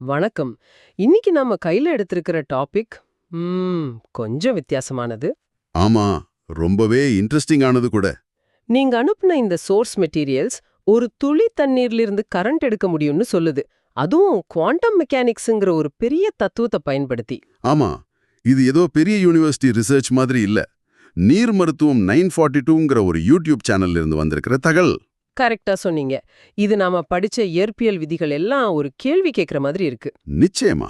வணக்கம். இன்னைக்கு நாம கையில எடுத்திருக்கிற டாபிக் கொஞ்சம் வித்தியாசமானது. ஆமா ரொம்பவே இன்ட்ரெஸ்டிங் ஆனது கூட. நீங்க அனுப்புன இந்த சோர்ஸ் மெட்டீரியல்ஸ் ஒரு துளி தண்ணீர்லிருந்து கரண்ட் எடுக்க முடியும்னு சொல்லுது. அதுவும் குவாண்டம் மெக்கானிக்ஸ்ங்கிற ஒரு பெரிய தத்துவத்தை பயன்படுத்தி. ஆமா இது ஏதோ பெரிய யூனிவர்சிட்டி ரிசர்ச் மாதிரி இல்ல. நீர் மருத்துவம் நைன் ஃபார்ட்டி டூங்கிற ஒரு யூடியூப் சேனல்ல இருந்து வந்திருக்கிற தகவல். கரெக்டா சொன்னீங்க. இது நாம படிச்ச இயற்பியல் விதிகள் எல்லாம் ஒரு கேள்வி கேட்கிற மாதிரி இருக்கு. நிச்சயமா.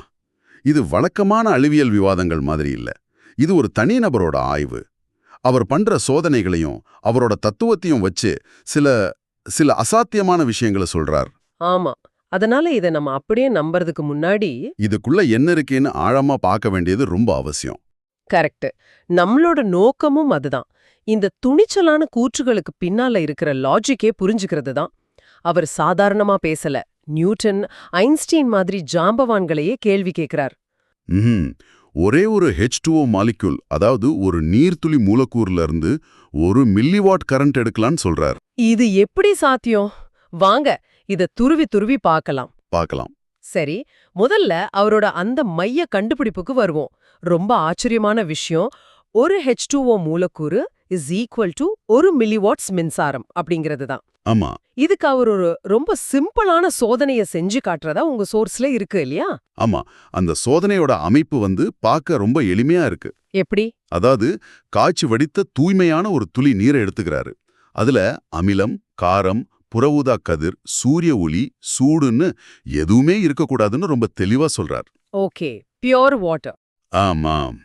இது வழக்கமான அழிவியல் விவாதங்கள் மாதிரி இல்ல. இது ஒரு தனிநபரோட ஆய்வு. அவர் பண்ற சோதனைகளையும் அவரோட தத்துவத்தையும் வச்சு சில சில அசாத்தியமான விஷயங்களை சொல்றார். ஆமா. அதனால இதை நம்ம அப்படியே நம்புறதுக்கு முன்னாடி இதுக்குள்ள என்ன இருக்கேன்னு ஆழமா பார்க்க வேண்டியது ரொம்ப அவசியம். கரெக்ட். நம்மளோட நோக்கமும் அதுதான். இந்த துணிச்சலான கூற்றுகளுக்கு பின்னால இருக்கிற லாஜிக்கே புரிஞ்சுக்கிறது தான். அவர் சாதாரணமா பேசல. நியூட்டன் ஐன்ஸ்டீன் மாதிரி ஜாம்பவான்களையே கேள்வி கேட்கிறார். ஒரே ஒரு ஹெச் டூஓ மாலிக்யூல் அதாவது ஒரு நீர்த்துளி மூலக்கூறுல இருந்து ஒரு மில்லிவாட் கரண்ட் எடுக்கலாம்னு சொல்றார். இது எப்படி சாத்தியம்? வாங்க இத துருவி துருவி பார்க்கலாம். பார்க்கலாம். சரி முதல்ல அவரோட அந்த மைய கண்டுபிடிப்புக்கு வருவோம். ரொம்ப ஆச்சரியமான விஷயம். ஒரு ஹெச் மூலக்கூறு இஸ் ஈக்குவல் டு ஒரு மில்லிவாட்ஸ் மின்சாரம் அப்படிங்கிறது தான் ஆமா. இதுக்கு அவர் ஒரு ரொம்ப சிம்பிளான சோதனைய செஞ்சு காட்டுறதா உங்க சோர்ஸ்ல இருக்கு இல்லையா? ஆமா. அந்த சோதனையோட அமைப்பு வந்து பார்க்க ரொம்ப எளிமையா இருக்கு. எப்படி? அதாவது காய்ச்சி வடித்த தூய்மையான ஒரு துளி நீரை எடுத்துக்கிறாரு. அதுல அமிலம் காரம் புறஊதா கதிர் சூரிய ஒளி சூடுன்னு எதுவுமே இருக்கக்கூடாதுன்னு ரொம்ப தெளிவா சொல்றார். ஓகே. Pure water. ஆமாம்.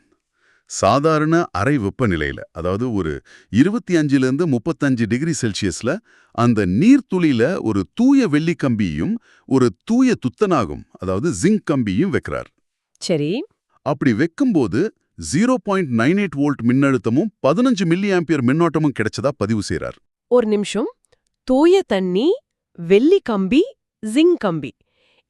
சாதாரண அறை வெப்பநிலையில அதாவது ஒரு இருபத்தி அஞ்சிலிருந்து முப்பத்தஞ்சு டிகிரி செல்சியஸ்ல அந்த நீர்த்துளியில ஒரு தூய வெள்ளி கம்பியும் ஒரு தூய துத்தநாகம் அதாவது ஜிங்க் கம்பியும் வைக்கிறார். சரி. அப்படி வைக்கும்போது zero point nine eight volt மின்னழுத்தமும் பதினஞ்சு மில்லி ஆம்பியர் மின்னோட்டமும் கிடைச்சதா பதிவு செய்றார். ஒரு நிமிஷம். தூய தண்ணி வெள்ளி கம்பி ஜிங்க் கம்பி.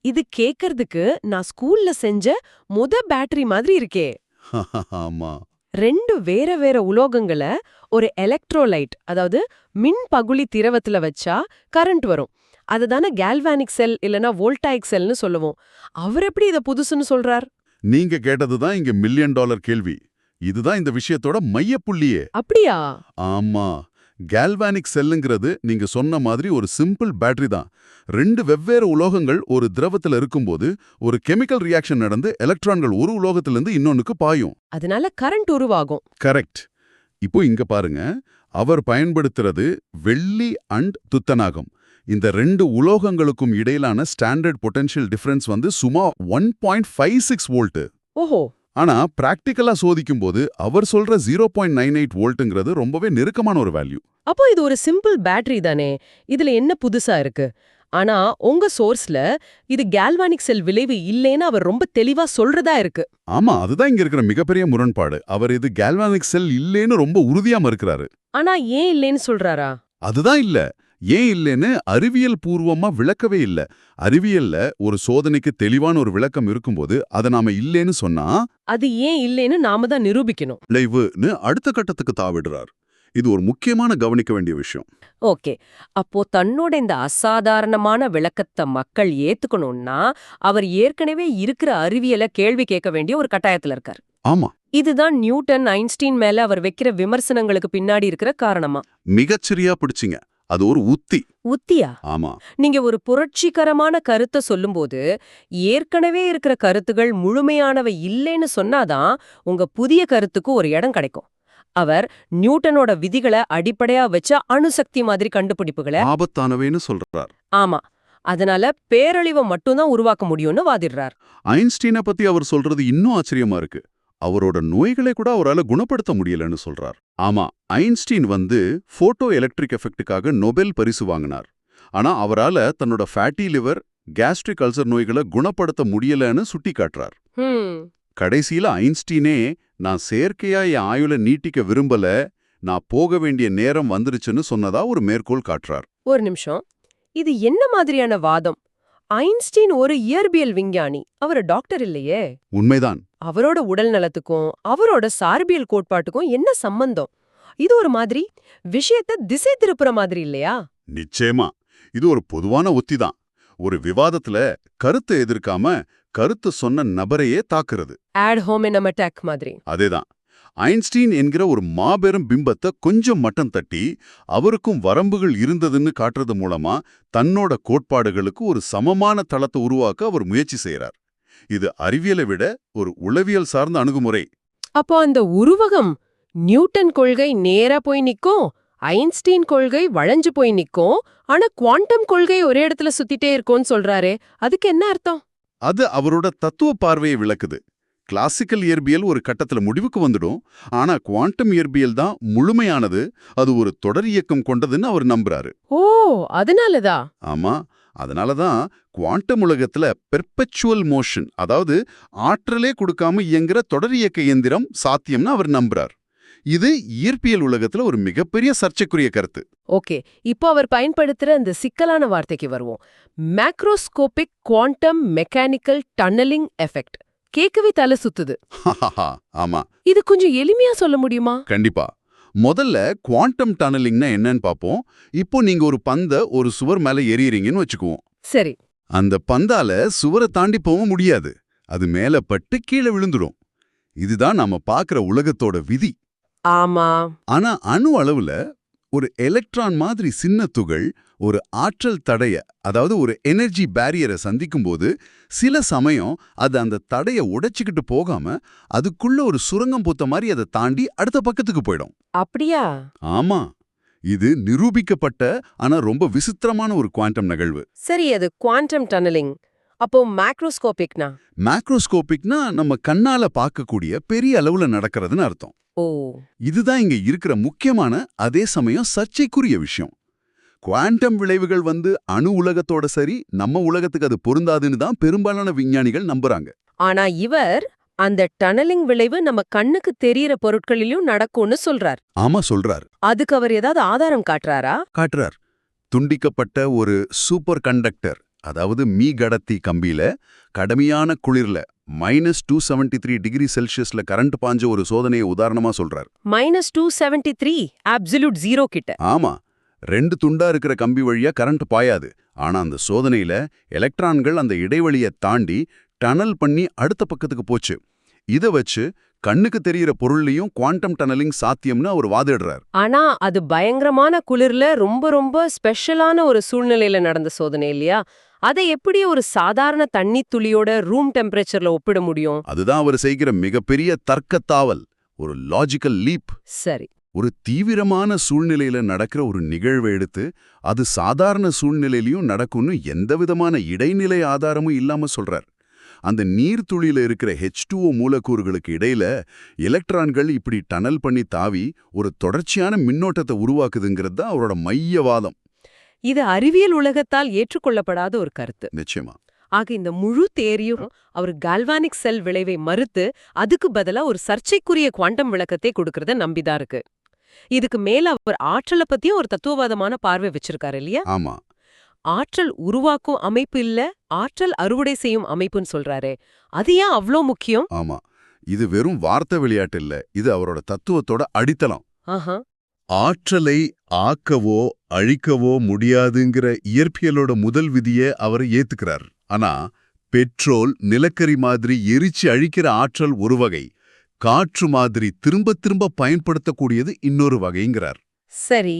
இது கேக்கறதுக்கு நான் ஸ்கூல்ல செஞ்ச முத பேட்டரி மாதிரி இருக்கே. ஆமா. ரெண்டு வேற வேற உலோகங்களை ஒரு எலக்ட்ரோலைட் அதாவது மின் பகுளி திரவத்துல வச்சா கரண்ட் வரும். அதுதானே கேல்வானிக் செல் இல்லனா வோல்டாயிக் செல்னு சொல்லுவோம். அவர் எப்படி இத புதுசுன்னு சொல்றார்? நீங்க கேட்டதுதான் இங்க மில்லியன் டாலர் கேள்வி. இதுதான் இந்த விஷயத்தோட மையப்புள்ளியே. அப்படியா? ஆமா. கேல்வானிக் செல்லுங்கிறது நீங்க சொன்ன மாதிரி ஒரு சிம்பிள் பேட்டரி தான். ரெண்டு வெவ்வேறு உலோகங்கள் ஒரு திரவத்துல இருக்கும்போது ஒரு கெமிக்கல் ரியாக்ஷன் நடந்து எலக்ட்ரான்கள் ஒரு உலோகத்திலிருந்து இன்னொன்னுக்கு பாயும். அதனால கரண்ட் உருவாகும். கரெக்ட் இப்போ இங்க பாருங்க. அவர் பயன்படுத்துறது வெள்ளி அண்ட் துத்தநாகம். இந்த ரெண்டு உலோகங்களுக்கும் இடையிலான ஸ்டாண்டர்ட் பொட்டன்ஷியல் டிஃபரன்ஸ் வந்து சும்மா one point five six volt ஓஹோ. ஆனா பிராக்டிக்கலா சோதிக்கும் போது அவர் சொல்ற ஜீரோ பாயிண்ட் நைன் எயிட் வோல்ட்டுங்கிறது ரொம்பவே நெருக்கமான ஒரு வேல்யூ அப்போ இது ஒரு சிம்பிள் பேட்டரி தானே? இதுல என்ன புதுசா இருக்கு? ஆனா உங்க சோர்ஸ்ல இது கேல்வானிக் செல் விளைவு இல்லைன்னு அவர் ரொம்ப தெளிவா சொல்றதா இருக்கு. ஆமா அதுதான் இங்க இருக்கிற மிகப்பெரிய முரண்பாடு. அவர் இது கேல்வானிக் செல் இல்லேன்னு ரொம்ப உறுதியா மறுக்கிறாரு. ஆனா ஏன் இல்லைன்னு சொல்றாரா? அதுதான் இல்ல. ஏன் இல்லைன்னு அறிவியல் பூர்வமா விளக்கவே இல்ல. அறிவியல்ல ஒரு சோதனைக்கு தெளிவான ஒரு விளக்கம் இருக்கும்போது அதை நாம இல்லேன்னு சொன்னா அது ஏன் இல்லைன்னு நாம தான் நிரூபிக்கணும். விளைவுன்னு அடுத்த கட்டத்துக்கு தாவிடுறார் இது ஒரு முக்கியமான கவனிக்க வேண்டிய விஷயம். ஓகே. அப்போ தன்னோட இந்த அசாதாரணமான விளக்கத்தை மக்கள் ஏத்துக்கணும்னா அவர் ஏற்கனவே இருக்கிற அறிவியலை கேள்வி கேட்க வேண்டிய ஒரு கட்டாயத்துல இருக்கார். ஆமா. இதுதான் நியூட்டன் ஐன்ஸ்டீன் மேல அவர் வைக்கிற விமர்சனங்களுக்கு பின்னாடி இருக்கிற காரணமா? மிகச்சரியா பிடிச்சிங்க. அது ஒரு உத்தி. உத்தியா? ஆமா. நீங்க ஒரு புரட்சிகரமான கருத்தை சொல்லும்போது ஏற்கனவே இருக்கிற கருத்துகள் முழுமையானவை இல்லைன்னு சொன்னாதான் உங்க புதிய கருத்துக்கு ஒரு இடம் கிடைக்கும். அவர் நியூட்டனோட விதிகளை அடிப்படையா வச்ச அணுசக்தி மாதிரி கண்டுபிடிப்புகளை ஆபத்தானவேன்னு சொல்றார். ஆமா. அதனால பேரழிவை மட்டும்தான் உருவாக்க முடியும்னு வாதிடுறார். ஐன்ஸ்டீனை பத்தி அவர் சொல்றது இன்னும் ஆச்சரியமா இருக்கு. அவரோட நோய்களை கூட அவரால குணப்படுத்த முடியலன்னு சொல்றார். ஆமா ஐன்ஸ்டீன் வந்து போட்டோ எலக்ட்ரிக் எஃபெக்ட்டுக்காக நொபெல் பரிசு வாங்கினார். ஆனா அவரால தன்னோட ஃபேட்டி லிவர் கேஸ்ட்ரிக் அல்சர் நோய்களை குணப்படுத்த முடியலன்னு சுட்டி காட்டுறார். கடைசியில ஐன்ஸ்டீனே நான் செயற்கையா என் ஆயுள நீட்டிக்க விரும்பல நான் போக வேண்டிய நேரம் வந்துருச்சுன்னு சொன்னதா ஒரு மேற்கோள் காட்டுறார். ஒரு நிமிஷம். இது என்ன மாதிரியான வாதம்? ஐன்ஸ்டீன் ஒரு இயற்பியல் விஞ்ஞானி. அவர் டாக்டர் இல்லையே? உண்மைதான். அவரோட உடல் நலத்துக்கும் அவரோட சார்பியல் கோட்பாட்டுக்கும் என்ன சம்பந்தம்? இது ஒரு மாதிரி விஷயத்த திசை திருப்புற மாதிரி இல்லையா? நிச்சயமா. இது ஒரு பொதுவான உத்தி தான் ஒரு விவாதத்துல கருத்தை எதிர்க்காம கருத்து சொன்ன நபரையே தாக்குறது. ஆட் ஹோமினம் அட்டாக் மாதிரி. அதேதான். ஐன்ஸ்டீன் என்கிற ஒரு மாபெரும் பிம்பத்தை கொஞ்சம் மட்டம் தட்டி அவருக்கும் வரம்புகள் இருந்ததுன்னு காட்டுறது மூலமா தன்னோட கோட்பாடுகளுக்கு ஒரு சமமான தளத்தை உருவாக்க அவர் முயற்சி செய்றார். இது அறிவியலை விட ஒரு உளவியல் சார்ந்த அணுகுமுறை. அப்போ அந்த உருவகம் நியூட்டன் கொள்கை நேரா போய் நிக்கும் ஐன்ஸ்டீன் கொள்கை வளைஞ்சு போய் நிக்கும் ஆனா குவாண்டம் கொள்கை ஒரே இடத்துல சுத்திட்டே இருக்கும்னு சொல்றாரே அதுக்கு என்ன அர்த்தம்? அது அவரோட தத்துவ பார்வையை விளக்குது. கிளாசிக்கல் இயற்பியல் ஒரு கட்டத்துல முடிவுக்கு வந்துடும். ஆனா குவாண்டம் இயற்பியல் தான் முழுமையானது அது ஒரு தொடர் இயக்கம் கொண்டதுன்னு அவர் நம்புறாரு. ஓ அதனாலதா? ஆமா அதனால தான் குவாண்டம் உலகத்துல பெர்பெச்சுவல் மோஷன் அதாவது ஆற்றலே கொடுக்காம இயங்குற தொடர் இயக்க இயந்திரம் சாத்தியம்னு அவர் நம்புறார். இது இயற்பியல் உலகத்துல ஒரு மிகப்பெரிய சர்ச்சைக்குரிய கருத்து. ஓகே இப்போ அவர் பயன்படுத்துற அந்த சிக்கலான வார்த்தைக்கு வருவோம். Macroscopic quantum mechanical tunnelling effect கேட்கவே தலை சுத்துது. ஆமா. இது கொஞ்சம் எளிமையா சொல்ல முடியுமா? கண்டிப்பா. முதல்ல குவாண்டம் டனலிங்னா என்னன்னு பாப்போம். இப்போ நீங்க ஒரு பந்த ஒரு சுவர் மேல எறியறீங்கன்னு வச்சுக்குவோம். சரி. அந்த பந்தால சுவரை தாண்டி போக முடியாது. அது மேல பட்டு கீழே விழுந்துடும் இதுதான் நாம பார்க்கிற உலகத்தோட விதி. ஆமா. ஆனா அணு அளவுல ஒரு எலக்ட்ரான் மாதிரி சின்ன துகள் ஒரு ஆற்றல் தடைய அதாவது ஒரு எனர்ஜி பேரியரை சந்திக்கும்போது சில சமயம் அது அந்த தடைய உடைச்சுக்கிட்டு போகாம அதுக்குள்ள ஒரு சுரங்கம் பூத்த மாதிரி அதை தாண்டி அடுத்த பக்கத்துக்கு போயிடும். அப்படியா? ஆமா. இது நிரூபிக்கப்பட்ட ஆனா ரொம்ப விசித்திரமான ஒரு குவாண்டம் நிகழ்வு. சரி அது குவாண்டம் டன்னலிங். அப்போ மேக்ரோஸ்கோபிக்னா மேக்ரோஸ்கோபிக்னா நம்ம கண்ணால பார்க்கக்கூடிய பெரிய அளவுல நடக்கிறதுன்னு அர்த்தம். ஓ. இதுதான் இங்க இருக்கிற முக்கியமான அதே சமயம் சர்ச்சைக்குரிய விஷயம். குவாண்டம் விளைவுகள் வந்து அணு உலகத்தோட சரி நம்ம உலகத்துக்கு அது பொருந்தாதுன்னு தான் பெரும்பாலான விஞ்ஞானிகள் நம்புறாங்க. ஆனா இவர் அந்த டனலிங் விளைவு நம்ம கண்ணுக்கு தெரியற பொருட்களிலும் நடக்கும்னு சொல்றார். ஆமா சொல்றார். அதுக்கு அவர் ஏதாவது ஆதாரம் காட்டுறாரா? காட்டுறார். துண்டிக்கப்பட்ட ஒரு சூப்பர் கண்டக்டர். அதாவது மீ கடத்தி கம்பியில கடுமையான குளிர்ல minus two seventy three degree செல்சியஸ்ல current பாஞ்ச ஒரு சோதனையை உதாரணமா சொல்றார். Minus two seventy three absolute zero கிட்ட. ஆமா ரெண்டு துண்டா இருக்கிற கம்பி வழியா கரண்ட் பாயாது. ஆனா அந்த சோதனையில எலக்ட்ரான்கள் அந்த இடைவெளியை தாண்டி டனல் பண்ணி அடுத்த பக்கத்துக்கு போச்சு. இத வச்சு கண்ணுக்கு தெரியற பொருள்லயும் குவாண்டம் டனலிங் சாத்தியம்னு அவர் வாதிடுறார். ஆனா அது பயங்கரமான குளிர்ல ரொம்ப ரொம்ப ஸ்பெஷலான ஒரு சூழ்நிலையில நடந்த சோதனை இல்லையா? அதை எப்படி ஒரு சாதாரண தண்ணி துளியோட ரூம் டெம்பரேச்சர்ல ஒப்பிட முடியும்? அதுதான் அவர் செய்கிற மிகப்பெரிய தர்க்கத்தாவல் ஒரு லாஜிக்கல் லீப் சரி. ஒரு தீவிரமான சூழ்நிலையில நடக்கிற ஒரு நிகழ்வை எடுத்து அது சாதாரண சூழ்நிலையிலயும் நடக்கும்னு எந்தவிதமான இடைநிலை ஆதாரமும் இல்லாம சொல்றார். அந்த நீர்த்துளியில இருக்கிற ஹெச் மூலக்கூறுகளுக்கு இடையில எலக்ட்ரான்கள் இப்படி டனல் பண்ணி தாவி ஒரு தொடர்ச்சியான மின்னோட்டத்தை உருவாக்குதுங்கிறது தான் அவரோட மையவாதம். இது அறிவியல் உலகத்தால் ஏற்றுக்கொள்ளப்படாத ஒரு கருத்து. நிச்சயமா. ஆக இந்த முழு தேரியும் அவர் கால்வானிக் செல் விளைவை மறுத்து அதுக்கு பதிலா ஒரு சர்ச்சைக்குரிய குவாண்டம் விளக்கத்தை கொடுக்கறத நம்பிதான் இருக்கு. இதுக்கு மேல அவர் ஆற்றலை பத்தியும் ஒரு தத்துவவாதமான பார்வை வச்சிருக்காரு இல்லையா? ஆமா. ஆற்றல் உருவாக்கும் அமைப்பு இல்ல ஆற்றல் அறுவடை செய்யும் அமைப்புன்னு சொல்றாரே. அது ஏன் அவ்ளோ முக்கியம்? ஆமா. இது வெறும் வார்த்தை விளையாட்டு இல்ல இது அவரோட தத்துவத்தோட அடித்தளம். ஆஹா. ஆற்றலை ஆக்கவோ அழிக்கவோ முடியாதுங்கிற இயற்பியலோட முதல் விதியை அவர் ஏத்துக்கிறார். ஆனா பெட்ரோல் நிலக்கரி மாதிரி எரிச்சு அழிக்கிற ஆற்றல் ஒரு வகை காற்று மாதிரி திரும்ப திரும்ப பயன்படுத்தக்கூடியது இன்னொரு வகைங்கிறார். சரி.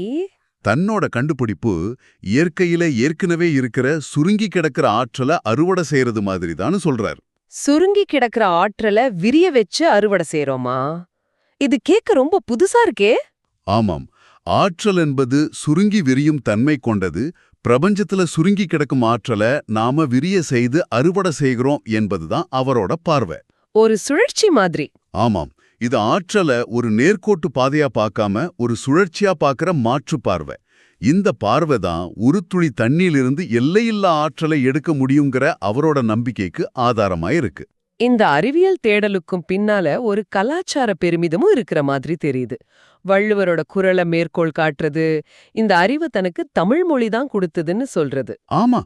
தன்னோட கண்டுபிடிப்பு இயற்கையில ஏற்கனவே இருக்கிற சுருங்கி கிடக்கிற ஆற்றலை அறுவடை செய்யறது மாதிரி சொல்றார். சுருங்கி கிடக்கிற ஆற்றலை விரிய வச்சு அறுவடை செய்றோமா இது கேட்க ரொம்ப புதுசா இருக்கே. ஆமாம். ஆற்றல் என்பது சுருங்கி விரியும் தன்மை கொண்டது. பிரபஞ்சத்துல சுருங்கி கிடக்கும் ஆற்றலை நாம விரிய செய்து அறுவடை செய்கிறோம் என்பதுதான் அவரோட பார்வை. ஒரு சுழற்சி மாதிரி. ஆமாம். இது ஆற்றலை ஒரு நேர்கோட்டு பாதையா பார்க்காம ஒரு சுழற்சியா பார்க்கிற மாற்று பார்வை. இந்த பார்வை தான் ஒரு துளி தண்ணியிலிருந்து எல்லையில்லா ஆற்றலை எடுக்க முடியுங்கிற அவரோட நம்பிக்கைக்கு ஆதாரமா இருக்கு இந்த அறிவியல் தேடலுக்கும் பின்னால ஒரு கலாச்சார பெருமிதமும் இருக்கிற மாதிரி தெரியுது. வள்ளுவரோட குரலை மேற்கோள் காட்டுறது இந்த அறிவு தனக்கு தமிழ் மொழி தான் கொடுத்ததுன்னு சொல்றது. ஆமா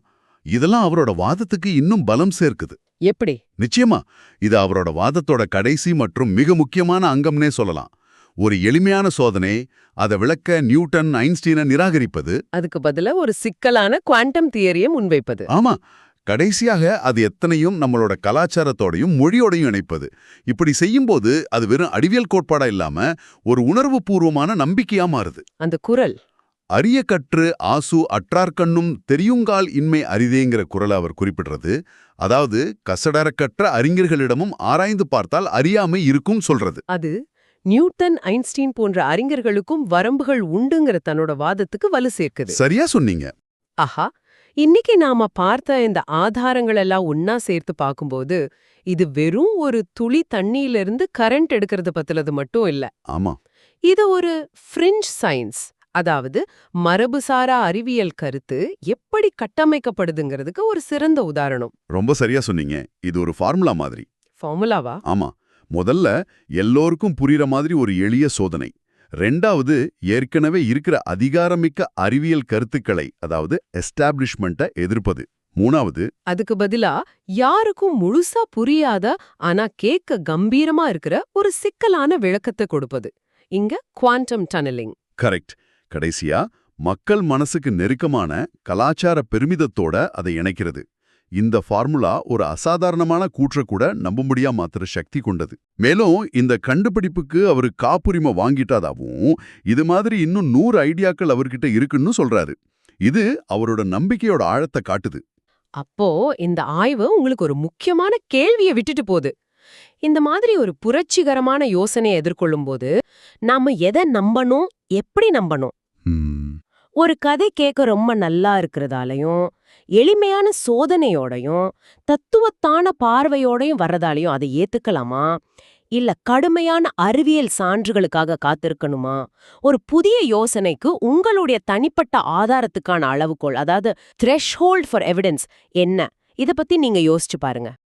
இதெல்லாம் அவரோட வாதத்துக்கு இன்னும் பலம் சேர்க்குது. எப்படி? நிச்சயமா இது அவரோட வாதத்தோட கடைசி மற்றும் மிக முக்கியமான அங்கம்னே சொல்லலாம். ஒரு எளிமையான சோதனை அதை விளக்க நியூட்டன் ஐன்ஸ்டீனை நிராகரிப்பது. அதுக்கு பதிலா ஒரு சிக்கலான குவாண்டம் தியரியை முன்வைப்பது. ஆமா கடைசியாக அது எத்தனையும் நம்மளோட கலாச்சாரத்தோடையும் மொழியோடையும் இணைப்பது. இப்படி செய்யும்போது அது வெறும் அறிவியல் கோட்பாடா இல்லாம ஒரு உணர்வு பூர்வமான நம்பிக்கையா மாறுது. அந்த குரல். அரிய கற்று ஆசு அற்றார்கண்ணும் தெரியுங்கால் இன்மை அரிதேங்கிற குரலை அவர் குறிப்பிடுறது. அதாவது கசடரக்கற்ற அறிஞர்களிடமும் ஆராய்ந்து பார்த்தால் அறியாமை இருக்கும் சொல்றது. அது நியூட்டன் ஐன்ஸ்டீன் போன்ற அறிஞர்களுக்கும் வரம்புகள் உண்டுங்கிற தன்னோட வாதத்துக்கு வலு சேர்க்குது. சரியா சொன்னீங்க. ஆஹா. இன்னைக்கு நாம பார்த்த இந்த ஆதாரங்கள் எல்லாம் ஒன்னா சேர்த்து பார்க்கும்போது இது வெறும் ஒரு துளி தண்ணியிலிருந்து கரண்ட் எடுக்கிறது பத்திலது மட்டும் இல்ல. ஆமா. இது ஒரு ஃப்ரிஞ்ச் சயின்ஸ் அதாவது மரபுசாரா அறிவியல் கருத்து எப்படி கட்டமைக்கப்படுதுங்கிறதுக்கு ஒரு சிறந்த உதாரணம். ரொம்ப சரியா சொன்னீங்க. இது ஒரு ஃபார்முலா மாதிரி. ஃபார்முலாவா ஆமா. முதல்ல எல்லோருக்கும் புரியுற மாதிரி ஒரு எளிய சோதனை. ரெண்டாவது ஏற்கனவே இருக்கிற அதிகாரமிக்க அறிவியல் கருத்துக்களை அதாவது எஸ்டாப்ளிஷ்மெண்ட்டை எதிர்ப்பது. மூணாவது அதுக்கு பதிலா யாருக்கும் முழுசா புரியாத ஆனா கேட்க கம்பீரமா இருக்கிற ஒரு சிக்கலான விளக்கத்தை கொடுப்பது. இங்க குவாண்டம் டனலிங் கரெக்ட். கடைசியா மக்கள் மனசுக்கு நெருக்கமான கலாச்சார பெருமிதத்தோட அதை இணைக்கிறது. இந்த ஃபார்முலா ஒரு அசாதாரணமான கூற்ற கூட நம்பும்படியா மாத்துற சக்தி கொண்டது. மேலும் இந்த கண்டுபிடிப்புக்கு அவரு காப்புரிமை வாங்கிட்டாதாவும் இது மாதிரி இன்னும் நூறு ஐடியாக்கள் அவர்கிட்ட இருக்குன்னு சொல்றாரு. இது அவரோட நம்பிக்கையோட ஆழத்தை காட்டுது. அப்போ இந்த ஆய்வு உங்களுக்கு ஒரு முக்கியமான கேள்வியை விட்டுட்டு போகுது. இந்த மாதிரி ஒரு புரட்சிகரமான யோசனையை எதிர்கொள்ளும் போது நாம எதை நம்பணும் எப்படி நம்பணும்? ஒரு கதை கேட்க ரொம்ப நல்லா இருக்கிறதாலையும் எளிமையான சோதனையோடையும் தத்துவத்தான பார்வையோடையும் வர்றதாலையும் அதை ஏத்துக்கலாமா? இல்ல கடுமையான அறிவியல் சான்றுகளுக்காக காத்திருக்கணுமா? ஒரு புதிய யோசனைக்கு உங்களுடைய தனிப்பட்ட ஆதாரத்துக்கான அளவுகோல் அதாவது த்ரெஷ்ஹோல்ட் ஃபார் எவிடன்ஸ் என்ன? இத பத்தி நீங்க யோசிச்சு பாருங்க.